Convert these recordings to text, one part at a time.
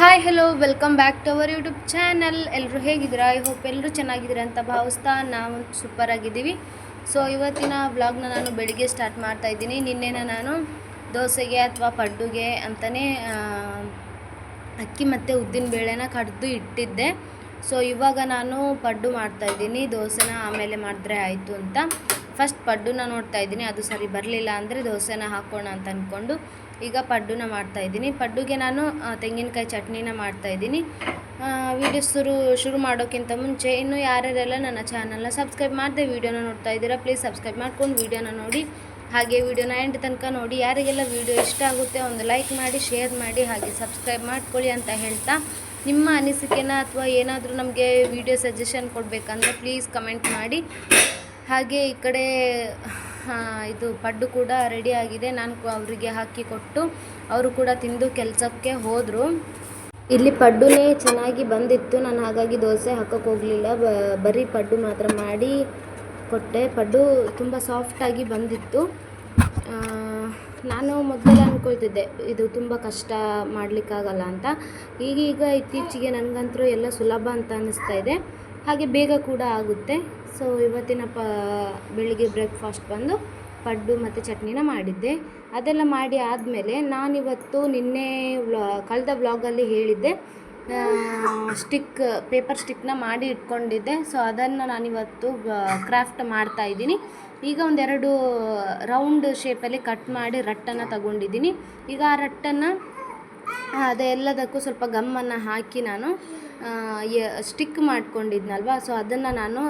Hi hello welcome back to our YouTube channel ಎಲ್ಲರೂ ಹೇಗಿದ್ದೀರಾ? I hope ಎಲ್ಲರೂ ಚೆನ್ನಾಗಿದ್ದೀರಾ ಅಂತ ಭಾವಿಸ್ತಾ ನಾವು ಸೂಪರ್ ಆಗಿದ್ದೀವಿ. ಸೊ ಇವತ್ತಿನ ವ್ಲಾಗ್ನ ನಾನು ಬೆಳಿಗ್ಗೆ ಸ್ಟಾರ್ಟ್ ಮಾಡ್ತಾ ಇದ್ದೀನಿ. ನಿನ್ನೆನ ನಾನು ದೋಸೆಗೆ ಅಥವಾ ಪಡ್ಡುಗೆ ಅಂತಲೇ ಅಕ್ಕಿ ಮತ್ತು ಉದ್ದಿನ ಬೇಳೆನ ಕಡ್ದು ಇಟ್ಟಿದ್ದೆ. ಸೊ ಇವಾಗ ನಾನು ಪಡ್ಡು ಮಾಡ್ತಾ ಇದ್ದೀನಿ. ದೋಸೆನ ಆಮೇಲೆ ಮಾಡಿದ್ರೆ ಆಯಿತು ಅಂತ. ಫಸ್ಟ್ ಪಡ್ಡುನ ನೋಡ್ತಾ ಇದ್ದೀನಿ. ಅದು ಸರಿ ಬರಲಿಲ್ಲ ಅಂದರೆ ದೋಸೆನ ಹಾಕೋಣ ಅಂತ ಅಂದ್ಕೊಂಡು ಈಗ ಪಡ್ಡುನ ಮಾಡ್ತಾ ಇದ್ದೀನಿ. ಪಡ್ಡುಗೆ ನಾನು ತೆಂಗಿನಕಾಯಿ ಚಟ್ನಿನ ಮಾಡ್ತಾ ಇದ್ದೀನಿ. ವಿಡಿಯೋ ಶುರು ಶುರು ಮಾಡೋಕ್ಕಿಂತ ಮುಂಚೆ ಇನ್ನೂ ಯಾರ್ಯಾರೆಲ್ಲ ನನ್ನ ಚಾನಲ್ನ ಸಬ್ಸ್ಕ್ರೈಬ್ ಮಾಡಿದೆ ವೀಡಿಯೋನ ನೋಡ್ತಾ ಇದ್ದೀರಾ ಪ್ಲೀಸ್ ಸಬ್ಸ್ಕ್ರೈಬ್ ಮಾಡ್ಕೊಂಡು ವೀಡಿಯೋನ ನೋಡಿ. ಹಾಗೆ ವಿಡಿಯೋನ ಎಂಡ್ ತನಕ ನೋಡಿ. ಯಾರಿಗೆಲ್ಲ ವಿಡಿಯೋ ಇಷ್ಟ ಆಗುತ್ತೆ ಒಂದು ಲೈಕ್ ಮಾಡಿ ಶೇರ್ ಮಾಡಿ, ಹಾಗೆ ಸಬ್ಸ್ಕ್ರೈಬ್ ಮಾಡ್ಕೊಳ್ಳಿ ಅಂತ ಹೇಳ್ತಾ ನಿಮ್ಮ ಅನಿಸಿಕೆನ ಅಥವಾ ಏನಾದರೂ ನಮಗೆ ವಿಡಿಯೋ ಸಜೆಷನ್ ಕೊಡಬೇಕಂದ್ರೆ ಪ್ಲೀಸ್ ಕಮೆಂಟ್ ಮಾಡಿ. ಹಾಗೆ ಈ ಕಡೆ ಇದು ಪಡ್ಡು ಕೂಡ ರೆಡಿ ಆಗಿದೆ. ನಾನು ಅವರಿಗೆ ಹಾಕಿ ಕೊಟ್ಟು ಅವರು ಕೂಡ ತಿಂದು ಕೆಲಸಕ್ಕೆ ಹೋದರು. ಇಲ್ಲಿ ಪಡ್ಡುನೇ ಚೆನ್ನಾಗಿ ಬಂದಿತ್ತು. ನಾನು ಹಾಗಾಗಿ ದೋಸೆ ಹಾಕೋಕ್ಕೆ ಹೋಗಲಿಲ್ಲ. ಬರೀ ಪಡ್ಡು ಮಾತ್ರ ಮಾಡಿ ಕೊಟ್ಟೆ. ಪಡ್ಡು ತುಂಬ ಸಾಫ್ಟಾಗಿ ಬಂದಿತ್ತು. ನಾನು ಮೊದಲೇ ಅಂದ್ಕೊಳ್ತಿದ್ದೆ ಇದು ತುಂಬ ಕಷ್ಟ ಮಾಡಲಿಕ್ಕಾಗಲ್ಲ ಅಂತ. ಈಗೀಗ ಇತ್ತೀಚೆಗೆ ನನಗಂತೂ ಎಲ್ಲ ಸುಲಭ ಅಂತ ಅನ್ನಿಸ್ತಾ ಇದೆ. ಹಾಗೆ ಬೇಗ ಕೂಡ ಆಗುತ್ತೆ. ಸೊ ಇವತ್ತಿನ ಪ, ಬೆಳಿಗ್ಗೆ ಬ್ರೇಕ್ಫಾಸ್ಟ್ ಬಂದು ಪಡ್ಡು ಮತ್ತು ಚಟ್ನಿನ ಮಾಡಿದ್ದೆ. ಅದೆಲ್ಲ ಮಾಡಿ ಆದಮೇಲೆ ನಾನಿವತ್ತು ನಿನ್ನೆ ವ್ಲಾ, ಕಳೆದ ವ್ಲಾಗಲ್ಲಿ ಹೇಳಿದ್ದೆ. ಸ್ಟಿಕ್ ಪೇಪರ್ ಸ್ಟಿಕ್ನ ಮಾಡಿ ಇಟ್ಕೊಂಡಿದ್ದೆ. ಸೊ ಅದನ್ನು ನಾನಿವತ್ತು ಕ್ರಾಫ್ಟ್ ಮಾಡ್ತಾ ಇದ್ದೀನಿ. ಈಗ ಒಂದೆರಡು ರೌಂಡ್ ಶೇಪಲ್ಲಿ ಕಟ್ ಮಾಡಿ ರಟ್ಟನ್ನು ತಗೊಂಡಿದ್ದೀನಿ. ಈಗ ಆ ರಟ್ಟನ್ನು ಅದೆಲ್ಲದಕ್ಕೂ ಸ್ವಲ್ಪ ಗಮ್ಮನ್ನು ಹಾಕಿ ನಾನು ಸ್ಟಿಕ್ ಮಾಡ್ಕೊಂಡಿದ್ನಲ್ವ? ಸೊ ಅದನ್ನು ನಾನು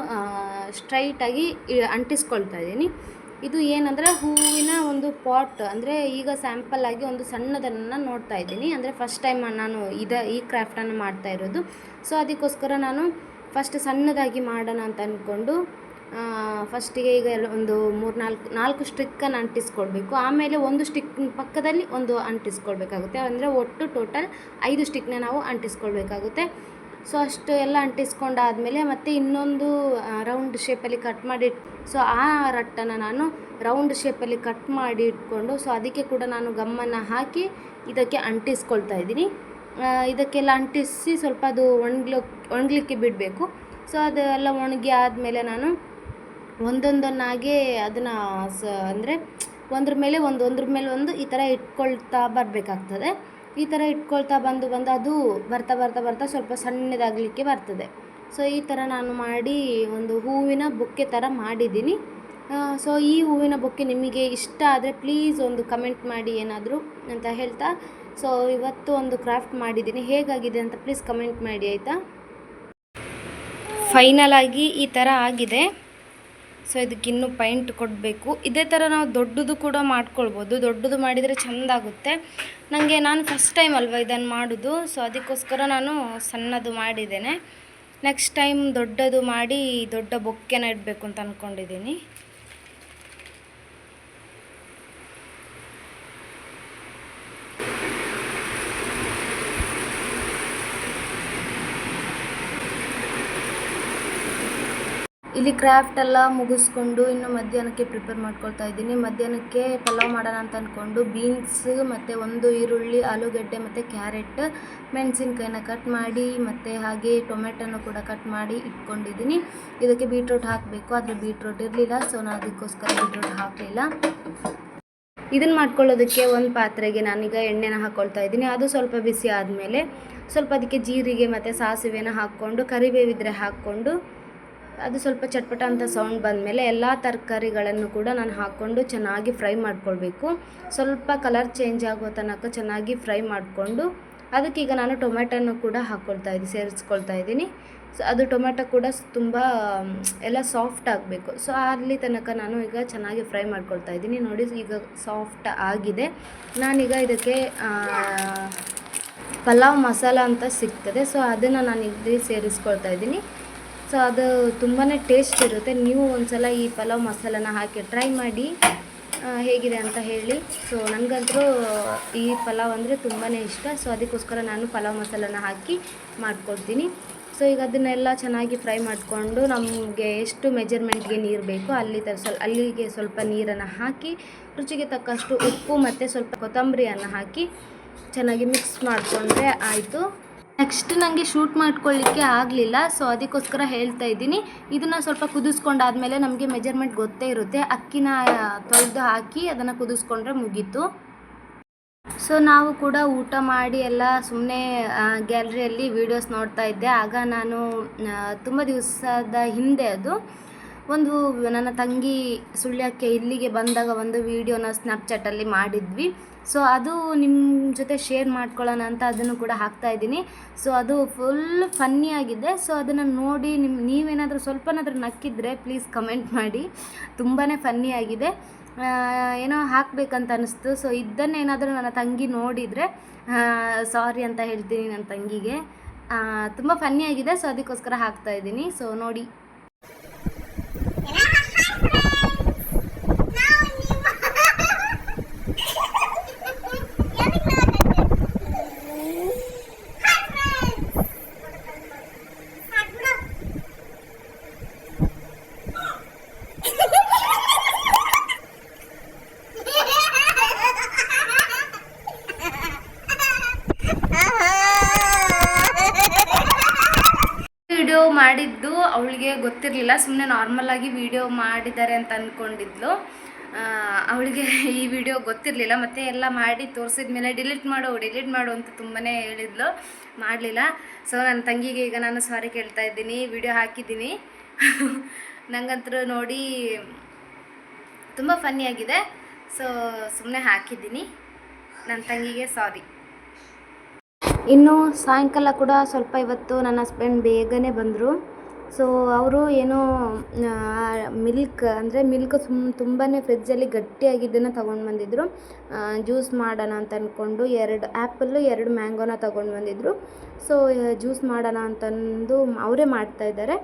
ಸ್ಟ್ರೈಟಾಗಿ ಅಂಟಿಸ್ಕೊಳ್ತಾ ಇದ್ದೀನಿ. ಇದು ಏನಂದರೆ ಹೂವಿನ ಒಂದು ಪಾಟ್ ಅಂದರೆ ಈಗ ಸ್ಯಾಂಪಲ್ ಆಗಿ ಒಂದು ಸಣ್ಣದನ್ನು ನೋಡ್ತಾ ಇದ್ದೀನಿ. ಅಂದರೆ ಫಸ್ಟ್ ಟೈಮ್ ನಾನು ಇದ, ಈ ಕ್ರಾಫ್ಟನ್ನು ಮಾಡ್ತಾ ಇರೋದು. ಸೊ ಅದಕ್ಕೋಸ್ಕರ ನಾನು ಫಸ್ಟ್ ಸಣ್ಣದಾಗಿ ಮಾಡೋಣ ಅಂತ ಅಂದ್ಕೊಂಡು ಫಸ್ಟಿಗೆ ಈಗ ಒಂದು ಮೂರು ನಾಲ್ಕು ನಾಲ್ಕು ಸ್ಟಿಕ್ಕನ್ನು ಅಂಟಿಸ್ಕೊಳ್ಬೇಕು. ಆಮೇಲೆ ಒಂದು ಸ್ಟಿಕ್ ಪಕ್ಕದಲ್ಲಿ ಒಂದು ಅಂಟಿಸ್ಕೊಳ್ಬೇಕಾಗುತ್ತೆ. ಅಂದರೆ ಒಟ್ಟು ಟೋಟಲ್ ಐದು ಸ್ಟಿಕ್ನ ನಾವು ಅಂಟಿಸ್ಕೊಳ್ಬೇಕಾಗುತ್ತೆ. ಸೊ ಅಷ್ಟು ಎಲ್ಲ ಅಂಟಿಸ್ಕೊಂಡಾದಮೇಲೆ ಮತ್ತೆ ಇನ್ನೊಂದು ರೌಂಡ್ ಶೇಪಲ್ಲಿ ಕಟ್ ಮಾಡಿ ಸೊ ಆ ರಟ್ಟನ್ನು ನಾನು ರೌಂಡ್ ಶೇಪಲ್ಲಿ ಕಟ್ ಮಾಡಿ ಇಟ್ಕೊಂಡು ಸೊ ಅದಕ್ಕೆ ಕೂಡ ನಾನು ಗಮ್ಮನ್ನು ಹಾಕಿ ಇದಕ್ಕೆ ಅಂಟಿಸ್ಕೊಳ್ತಾ ಇದ್ದೀನಿ. ಇದಕ್ಕೆಲ್ಲ ಅಂಟಿಸಿ ಸ್ವಲ್ಪ ಅದು ಒಣಗ್ಲೋ, ಒಣಗಲಿಕ್ಕೆ ಬಿಡಬೇಕು. ಸೊ ಅದೆಲ್ಲ ಒಣಗಿ ಆದಮೇಲೆ ನಾನು ಒಂದೊಂದನ್ನಾಗಿ ಅದನ್ನು, ಸ, ಅಂದರೆ ಒಂದ್ರ ಮೇಲೆ ಒಂದು, ಒಂದ್ರ ಮೇಲೆ ಒಂದು ಈ ಥರ ಇಟ್ಕೊಳ್ತಾ ಬರಬೇಕಾಗ್ತದೆ. ಈ ಥರ ಇಟ್ಕೊಳ್ತಾ ಬಂದು ಬಂದು ಅದು ಬರ್ತಾ ಬರ್ತಾ ಬರ್ತಾ ಸ್ವಲ್ಪ ಸಣ್ಣದಾಗಲಿಕ್ಕೆ ಬರ್ತದೆ. ಸೊ ಈ ಥರ ನಾನು ಮಾಡಿ ಒಂದು ಹೂವಿನ ಬೊಕ್ಕೆ ಥರ ಮಾಡಿದ್ದೀನಿ. ಸೊ ಈ ಹೂವಿನ ಬೊಕ್ಕೆ ನಿಮಗೆ ಇಷ್ಟ ಆದರೆ ಪ್ಲೀಸ್ ಒಂದು ಕಮೆಂಟ್ ಮಾಡಿ ಏನಾದರೂ ಅಂತ ಹೇಳ್ತಾ. ಸೊ ಇವತ್ತು ಒಂದು ಕ್ರಾಫ್ಟ್ ಮಾಡಿದ್ದೀನಿ. ಹೇಗಾಗಿದೆ ಅಂತ ಪ್ಲೀಸ್ ಕಮೆಂಟ್ ಮಾಡಿ, ಆಯಿತಾ? ಫೈನಲ್ ಆಗಿ ಈ ಥರ ಆಗಿದೆ. ಸೊ ಇದಕ್ಕೆ ಇನ್ನೂ ಪೈಂಟ್ ಕೊಡಬೇಕು. ಇದೇ ಥರ ನಾವು ದೊಡ್ಡದು ಕೂಡ ಮಾಡ್ಕೊಳ್ಬೋದು. ದೊಡ್ಡದು ಮಾಡಿದರೆ ಚೆಂದ ಆಗುತ್ತೆ ನನಗೆ ನಾನು ಫಸ್ಟ್ ಟೈಮ್ ಅಲ್ವಾ ಇದನ್ನು ಮಾಡೋದು? ಸೊ ಅದಕ್ಕೋಸ್ಕರ ನಾನು ಸಣ್ಣದು ಮಾಡಿದ್ದೇನೆ. ನೆಕ್ಸ್ಟ್ ಟೈಮ್ ದೊಡ್ಡದು ಮಾಡಿ ದೊಡ್ಡ ಬೊಕ್ಕೆನ ಇಡಬೇಕು ಅಂತ ಅಂದ್ಕೊಂಡಿದ್ದೀನಿ ಇಲ್ಲಿ ಕ್ರಾಫ್ಟ್ ಎಲ್ಲ ಮುಗಿಸ್ಕೊಂಡು ಇನ್ನು ಮಧ್ಯಾಹ್ನಕ್ಕೆ ಪ್ರಿಪೇರ್ ಮಾಡ್ಕೊಳ್ತಾ ಇದ್ದೀನಿ. ಮಧ್ಯಾಹ್ನಕ್ಕೆ ಪಲಾವ್ ಮಾಡೋಣ ಅಂತ ಅಂದ್ಕೊಂಡು ಬೀನ್ಸ್ ಮತ್ತು ಒಂದು ಈರುಳ್ಳಿ, ಆಲೂಗಡ್ಡೆ, ಮತ್ತು ಕ್ಯಾರೆಟ್ ಮೆಣಸಿನ್ಕಾಯಿನ ಕಟ್ ಮಾಡಿ, ಮತ್ತು ಹಾಗೆ ಟೊಮೆಟೊನ ಕೂಡ ಕಟ್ ಮಾಡಿ ಇಟ್ಕೊಂಡಿದ್ದೀನಿ. ಇದಕ್ಕೆ ಬೀಟ್ರೋಟ್ ಹಾಕಬೇಕು. ಆದರೆ ಬೀಟ್ರೋಟ್ ಇರಲಿಲ್ಲ ಸೊ ನಾನು ಅದಕ್ಕೋಸ್ಕರ ಬೀಟ್ರೋಟ್ ಹಾಕಲಿಲ್ಲ ಇದನ್ನು ಮಾಡ್ಕೊಳ್ಳೋದಕ್ಕೆ ಒಂದು ಪಾತ್ರೆಗೆ ನಾನೀಗ ಎಣ್ಣೆನ ಹಾಕ್ಕೊಳ್ತಾ ಇದ್ದೀನಿ. ಅದು ಸ್ವಲ್ಪ ಬಿಸಿ ಆದಮೇಲೆ ಸ್ವಲ್ಪ ಅದಕ್ಕೆ ಜೀರಿಗೆ ಮತ್ತು ಸಾಸಿವೆನ ಹಾಕ್ಕೊಂಡು, ಕರಿಬೇವಿದ್ರೆ ಹಾಕ್ಕೊಂಡು ಅದು ಸ್ವಲ್ಪ ಚಟ್ಪಟ ಅಂತ ಸೌಂಡ್ ಬಂದಮೇಲೆ ಎಲ್ಲ ತರಕಾರಿಗಳನ್ನು ಕೂಡ ನಾನು ಹಾಕ್ಕೊಂಡು ಚೆನ್ನಾಗಿ ಫ್ರೈ ಮಾಡ್ಕೊಳ್ಬೇಕು. ಸ್ವಲ್ಪ ಕಲರ್ ಚೇಂಜ್ ಆಗೋ ತನಕ ಚೆನ್ನಾಗಿ ಫ್ರೈ ಮಾಡಿಕೊಂಡು ಅದಕ್ಕೀಗ ನಾನು ಟೊಮೆಟೊನು ಕೂಡ ಹಾಕ್ಕೊಳ್ತಾ ಇದ್ದೀನಿ ಸೇರಿಸ್ಕೊಳ್ತಾ ಇದ್ದೀನಿ. ಸೊ ಅದು ಟೊಮೆಟೊ ಕೂಡ ತುಂಬ, ಎಲ್ಲ ಸಾಫ್ಟ್ ಆಗಬೇಕು. ಸೊ ಅಲ್ಲಿ ತನಕ ನಾನು ಈಗ ಚೆನ್ನಾಗಿ ಫ್ರೈ ಮಾಡ್ಕೊಳ್ತಾ ಇದ್ದೀನಿ. ನೋಡಿ, ಈಗ ಸಾಫ್ಟ್ ಆಗಿದೆ. ನಾನೀಗ ಇದಕ್ಕೆ ಪಲಾವ್ ಮಸಾಲ ಅಂತ ಸಿಗ್ತದೆ. ಸೊ ಅದನ್ನು ನಾನು ಇಲ್ಲಿ ಸೇರಿಸ್ಕೊಳ್ತಾ ಇದ್ದೀನಿ. ಸೊ ಅದು ತುಂಬಾ ಟೇಸ್ಟ್ ಇರುತ್ತೆ. ನೀವು ಒಂದ್ಸಲ ಈ ಪಲಾವ್ ಮಸಾಲನ ಹಾಕಿ ಟ್ರೈ ಮಾಡಿ ಹೇಗಿದೆ ಅಂತ ಹೇಳಿ. ಸೊ ನನಗಂತೂ ಈ ಪಲಾವ್ ಅಂದರೆ ತುಂಬಾ ಇಷ್ಟ. ಸೊ ಅದಕ್ಕೋಸ್ಕರ ನಾನು ಪಲಾವ್ ಮಸಾಲನ ಹಾಕಿ ಮಾಡ್ಕೊಳ್ತೀನಿ ಸೊ ಈಗ ಅದನ್ನೆಲ್ಲ ಚೆನ್ನಾಗಿ ಫ್ರೈ ಮಾಡಿಕೊಂಡು ನಮಗೆ ಎಷ್ಟು ಮೆಜರ್ಮೆಂಟ್ಗೆ ನೀರು ಬೇಕು, ಅಲ್ಲಿ ತ ಅಲ್ಲಿಗೆ ಸ್ವಲ್ಪ ನೀರನ್ನು ಹಾಕಿ, ರುಚಿಗೆ ತಕ್ಕಷ್ಟು ಉಪ್ಪು ಮತ್ತು ಸ್ವಲ್ಪ ಕೊತ್ತಂಬರಿಯನ್ನು ಹಾಕಿ ಚೆನ್ನಾಗಿ ಮಿಕ್ಸ್ ಮಾಡಿಕೊಂಡ್ರೆ ಆಯಿತು. ನೆಕ್ಸ್ಟ್ ನನಗೆ ಶೂಟ್ ಮಾಡ್ಕೊಳ್ಳಿಕ್ಕೆ ಆಗಲಿಲ್ಲ ಸೊ ಅದಕ್ಕೋಸ್ಕರ ಹೇಳ್ತಾ ಇದ್ದೀನಿ. ಇದನ್ನು ಸ್ವಲ್ಪ ಕುದಿಸ್ಕೊಂಡಾದ್ಮೇಲೆ ನಮಗೆ ಮೆಜರ್ಮೆಂಟ್ ಗೊತ್ತೇ ಇರುತ್ತೆ. ಅಕ್ಕಿನ ತೊಳೆದು ಹಾಕಿ ಅದನ್ನು ಕುದಿಸ್ಕೊಂಡ್ರೆ ಮುಗೀತು. ಸೊ ನಾವು ಕೂಡ ಊಟ ಮಾಡಿ ಎಲ್ಲ ಸುಮ್ಮನೆ ಗ್ಯಾಲರಿಯಲ್ಲಿ ವೀಡಿಯೋಸ್ ನೋಡ್ತಾ ಇದ್ದೆ. ಆಗ ನಾನು ತುಂಬ ದಿವಸದ ಹಿಂದೆ ಅದು. ಒಂದು ನನ್ನ ತಂಗಿ ಸುಳ್ಯಕ್ಕೆ ಇಲ್ಲಿಗೆ ಬಂದಾಗ ಒಂದು ವೀಡಿಯೋನ ಸ್ನ್ಯಾಪ್ಚಾಟಲ್ಲಿ ಮಾಡಿದ್ವಿ. ಸೊ ಅದು ನಿಮ್ಮ ಜೊತೆ ಶೇರ್ ಮಾಡ್ಕೊಳ್ಳೋಣ ಅಂತ ಅದನ್ನು ಕೂಡ ಹಾಕ್ತಾ ಇದ್ದೀನಿ. ಸೊ ಅದು ಫುಲ್ ಫನ್ನಿ ಆಗಿದೆ. ಸೊ ಅದನ್ನು ನೋಡಿ ನಿಮ್ಮ ನೀವೇನಾದರೂ ಸ್ವಲ್ಪನಾದರೂ ನಕ್ಕಿದ್ರೆ ಪ್ಲೀಸ್ ಕಮೆಂಟ್ ಮಾಡಿ. ತುಂಬಾ ಫನ್ನಿ ಆಗಿದೆ. ಏನೋ ಹಾಕಬೇಕಂತ ಅನಿಸ್ತು. ಸೊ ಇದನ್ನೇನಾದರೂ ನನ್ನ ತಂಗಿ ನೋಡಿದರೆ ಸಾರಿ ಅಂತ ಹೇಳ್ತೀನಿ ನನ್ನ ತಂಗಿಗೆ. ತುಂಬ ಫನ್ನಿ ಆಗಿದೆ. ಸೊ ಅದಕ್ಕೋಸ್ಕರ ಹಾಕ್ತಾ ಇದ್ದೀನಿ. ಸೊ ನೋಡಿ. ಮಾಡಿದ್ದು ಅವಳಿಗೆ ಗೊತ್ತಿರಲಿಲ್ಲ. ಸುಮ್ಮನೆ ನಾರ್ಮಲ್ ಆಗಿ ವಿಡಿಯೋ ಮಾಡಿದ್ದಾರೆ ಅಂತ ಅಂದ್ಕೊಂಡಿದ್ಲು ಅವಳಿಗೆ ಈ ವಿಡಿಯೋ ಗೊತ್ತಿರಲಿಲ್ಲ. ಮತ್ತು ಎಲ್ಲ ಮಾಡಿ ತೋರಿಸಿದ ಮೇಲೆ ಡಿಲೀಟ್ ಮಾಡು ಡಿಲೀಟ್ ಮಾಡು ಅಂತ ತುಂಬಾ ಹೇಳಿದ್ಲು. ಮಾಡಲಿಲ್ಲ. ಸೊ ನನ್ನ ತಂಗಿಗೆ ಈಗ ನಾನು ಸಾರಿ ಕೇಳ್ತಾ ಇದ್ದೀನಿ. ವಿಡಿಯೋ ಹಾಕಿದ್ದೀನಿ. ನಂಗಂತೂ ನೋಡಿ ತುಂಬ ಫನ್ನಿಯಾಗಿದೆ ಸೊ ಸುಮ್ಮನೆ ಹಾಕಿದ್ದೀನಿ. ನನ್ನ ತಂಗಿಗೆ ಸಾರಿ ಇನ್ನು ಸಾಯಂಕಾಲ ಕೂಡ ಸ್ವಲ್ಪ ಇವತ್ತು ನನ್ನ ಹಸ್ಬೆಂಡ್ ಬೇಗನೆ ಬಂದರು. ಸೊ ಅವರು ಏನೋ ಮಿಲ್ಕ್ ಅಂದರೆ ಮಿಲ್ಕ್ ಸುಮ್ ತುಂಬಾ ಫ್ರಿಜ್ಜಲ್ಲಿ ಗಟ್ಟಿಯಾಗಿದ್ದನ್ನು ತೊಗೊಂಡು ಬಂದಿದ್ದರು ಜ್ಯೂಸ್ ಮಾಡೋಣ ಅಂತ ಅಂದ್ಕೊಂಡು ಎರಡು ಆ್ಯಪಲ್ಲು ಎರಡು ಮ್ಯಾಂಗೋನ ತೊಗೊಂಡು ಬಂದಿದ್ದರು ಸೊ ಜ್ಯೂಸ್ ಮಾಡೋಣ ಅಂತಂದು ಅವರೇ ಮಾಡ್ತಾಯಿದ್ದಾರೆ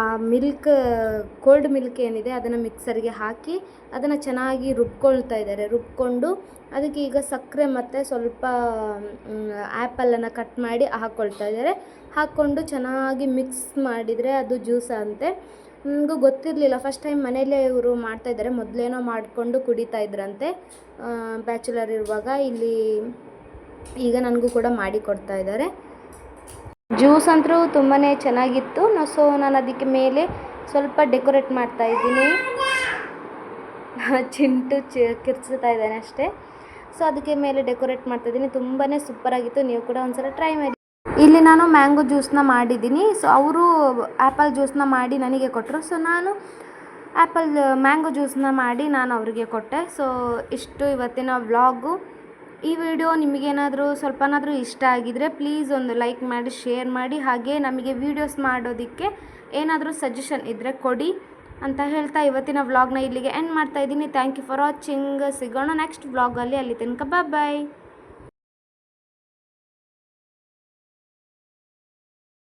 ಆ ಮಿಲ್ಕ್ ಕೋಲ್ಡ್ ಮಿಲ್ಕ್ ಏನಿದೆ ಅದನ್ನು ಮಿಕ್ಸರ್ಗೆ ಹಾಕಿ ಅದನ್ನು ಚೆನ್ನಾಗಿ ರುಬ್ಕೊಳ್ತಾ ಇದ್ದಾರೆ. ರುಬ್ಕೊಂಡು ಅದಕ್ಕೆ ಈಗ ಸಕ್ಕರೆ ಮತ್ತು ಸ್ವಲ್ಪ ಆ್ಯಪಲನ್ನು ಕಟ್ ಮಾಡಿ ಹಾಕ್ಕೊಳ್ತಾ ಇದ್ದಾರೆ. ಹಾಕ್ಕೊಂಡು ಚೆನ್ನಾಗಿ ಮಿಕ್ಸ್ ಮಾಡಿದರೆ ಅದು ಜ್ಯೂಸ್ ಅಂತೆ. ನನಗೂ ಗೊತ್ತಿರಲಿಲ್ಲ ಫಸ್ಟ್ ಟೈಮ್ ಮನೆಯಲ್ಲೇ ಇವರು ಮಾಡ್ತಾಯಿದ್ದಾರೆ ಮೊದಲೇನೋ ಮಾಡಿಕೊಂಡು ಕುಡಿತಾ ಇದ್ರಂತೆ. ಬ್ಯಾಚುಲರ್ ಇರುವಾಗ ಇಲ್ಲಿ ಈಗ ನನಗೂ ಕೂಡ ಮಾಡಿ ಕೊಡ್ತಾ ಇದ್ದಾರೆ. ಜ್ಯೂಸ್ ಅಂತೂ ತುಂಬಾ ಚೆನ್ನಾಗಿತ್ತು. ಸೊ, ನಾನು ಅದಕ್ಕೆ ಮೇಲೆ ಸ್ವಲ್ಪ ಡೆಕೋರೇಟ್ ಮಾಡ್ತಾ ಇದ್ದೀನಿ. ಚಿಂಟು ಚಿ, ಕಿರ್ಚ್ತಾ ಇದ್ದಾನೆ ಅಷ್ಟೇ. ಸೊ, ಅದಕ್ಕೆ ಮೇಲೆ ಡೆಕೋರೇಟ್ ಮಾಡ್ತಾ ಇದ್ದೀನಿ. ತುಂಬಾ ಸೂಪರಾಗಿತ್ತು ನೀವು ಕೂಡ ಒಂದ್ಸಲ ಟ್ರೈ ಮಾಡಿ. ಇಲ್ಲಿ ನಾನು ಮ್ಯಾಂಗೋ ಜ್ಯೂಸನ್ನ ಮಾಡಿದ್ದೀನಿ. ಸೊ, ಅವರು ಆ್ಯಪಲ್ ಜ್ಯೂಸನ್ನ ಮಾಡಿ ನನಗೆ ಕೊಟ್ಟರು ಸೊ, ನಾನು ಆ್ಯಪಲ್ ಮ್ಯಾಂಗೋ ಜ್ಯೂಸನ್ನ ಮಾಡಿ ನಾನು ಅವರಿಗೆ ಕೊಟ್ಟೆ. ಸೊ, ಇಷ್ಟು ಇವತ್ತಿನ ವ್ಲಾಗು. ಈ ವಿಡಿಯೋ ನಿಮಗೇನಾದರೂ ಸ್ವಲ್ಪನಾದರೂ ಇಷ್ಟ ಆಗಿದರೆ ಪ್ಲೀಸ್ ಒಂದು ಲೈಕ್ ಮಾಡಿ ಶೇರ್ ಮಾಡಿ. ಹಾಗೆ ನಮಗೆ ವೀಡಿಯೋಸ್ ಮಾಡೋದಕ್ಕೆ ಏನಾದರೂ ಸಜೆಷನ್ ಇದ್ದರೆ ಕೊಡಿ ಅಂತ ಹೇಳ್ತಾ ಇವತ್ತಿನ ವ್ಲಾಗ್ನ ಇಲ್ಲಿಗೆ ಎಂಡ್ ಮಾಡ್ತಾ ಇದ್ದೀನಿ. ಥ್ಯಾಂಕ್ ಯು ಫಾರ್ ವಾಚಿಂಗ್ ಸಿಗೋಣ ನೆಕ್ಸ್ಟ್ ವ್ಲಾಗಲ್ಲಿ ಅಲ್ಲಿ. ತನಕ ಬಾಯ್